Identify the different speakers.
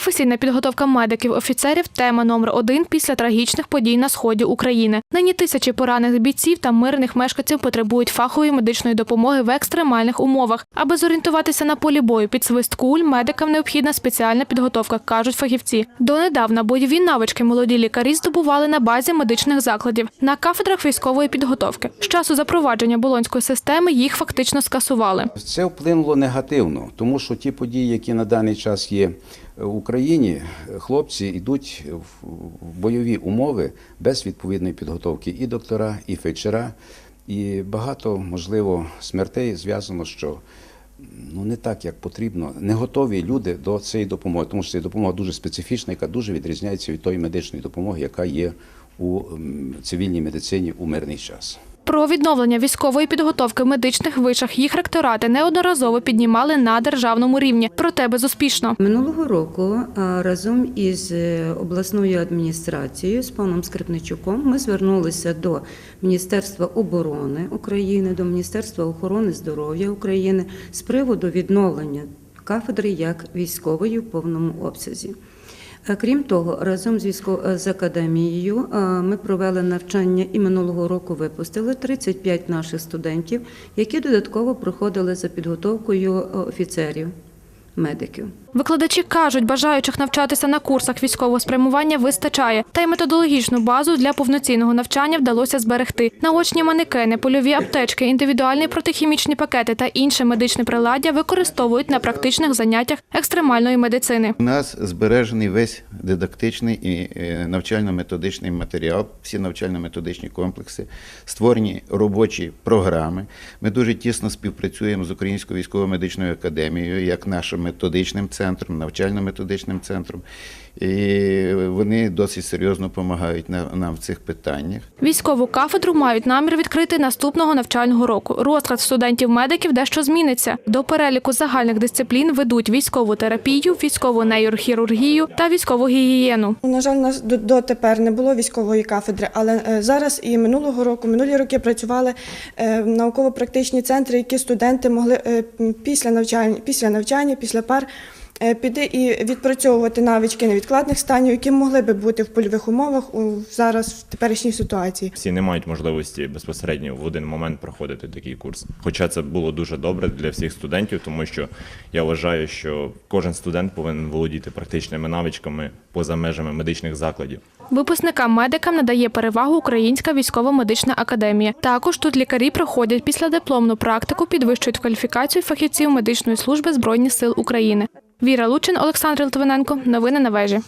Speaker 1: Професійна підготовка медиків офіцерів тема номер один після трагічних подій на сході України. Нині тисячі поранених бійців та мирних мешканців потребують фахової медичної допомоги в екстремальних умовах. Аби зорієнтуватися на полі бою під свист куль, медикам необхідна спеціальна підготовка, кажуть фахівці. Донедавна бойові навички молоді лікарі здобували на базі медичних закладів на кафедрах військової підготовки. З часу запровадження болонської системи їх фактично скасували.
Speaker 2: Це вплинуло негативно, тому що ті події, які на даний час є в Україні, хлопці йдуть в бойові умови без відповідної підготовки і доктора, і фельдшера. І багато, можливо, смертей зв'язано, що ну не так, як потрібно, не готові люди до цієї допомоги, тому що ця допомога дуже специфічна, яка дуже відрізняється від тої медичної допомоги, яка є у цивільній медицині у мирний час.
Speaker 1: Про відновлення військової підготовки в медичних вишах їх ректорати неодноразово піднімали на державному рівні, проте безуспішно.
Speaker 3: Минулого року разом із е, обласною адміністрацією з паном Скрипничуком ми звернулися до Міністерства оборони України, до Міністерства охорони здоров'я України з приводу відновлення кафедри як військової в повному обсязі. Е, Крім того, разом з е, академією е, ми провели навчання і минулого року випустили 35 наших студентів, які додатково проходили за підготовкою офіцерів, медиків.
Speaker 1: Викладачі кажуть, бажаючих навчатися на курсах військового спрямування вистачає, та й методологічну базу для повноцінного навчання вдалося зберегти. Наочні манекени, польові аптечки, індивідуальні протихімічні пакети та інше медичне приладдя використовують на практичних заняттях екстремальної медицини.
Speaker 4: У нас збережений весь дидактичний і е, навчально-методичний матеріал, всі навчально-методичні комплекси, створені робочі програми. Ми дуже тісно співпрацюємо з Українською військово-медичною академією, як нашим методичним центром, навчально-методичним центром. І вони досить серйозно допомагають на- нам в цих питаннях.
Speaker 1: Військову кафедру мають намір відкрити наступного навчального року. Розклад студентів-медиків дещо зміниться. До переліку загальних дисциплін ведуть військову терапію, військову нейрохірургію та військову гігієну.
Speaker 5: На жаль, нас до- дотепер не було військової кафедри, але е, зараз і минулого року, минулі роки працювали е, науково-практичні центри, які студенти могли е, після навчання, після навчання, після пар е, піти і відпрацьовувати навички невідкладних станів, які могли би бути в польових умовах у зараз в теперішній ситуації.
Speaker 6: всі не мають можливості безпосередньо в один момент проходити такий курс. Хоча це було дуже добре для всіх студентів, тому що я вважаю, що кожен студент повинен володіти практичними навичками поза межами медичних закладів.
Speaker 1: Випускникам медикам надає перевагу Українська військово-медична академія. Також тут лікарі проходять післядипломну практику, підвищують кваліфікацію фахівців медичної служби Збройних сил України. Віра Лучин, Олександр Литвиненко. Новини на вежі.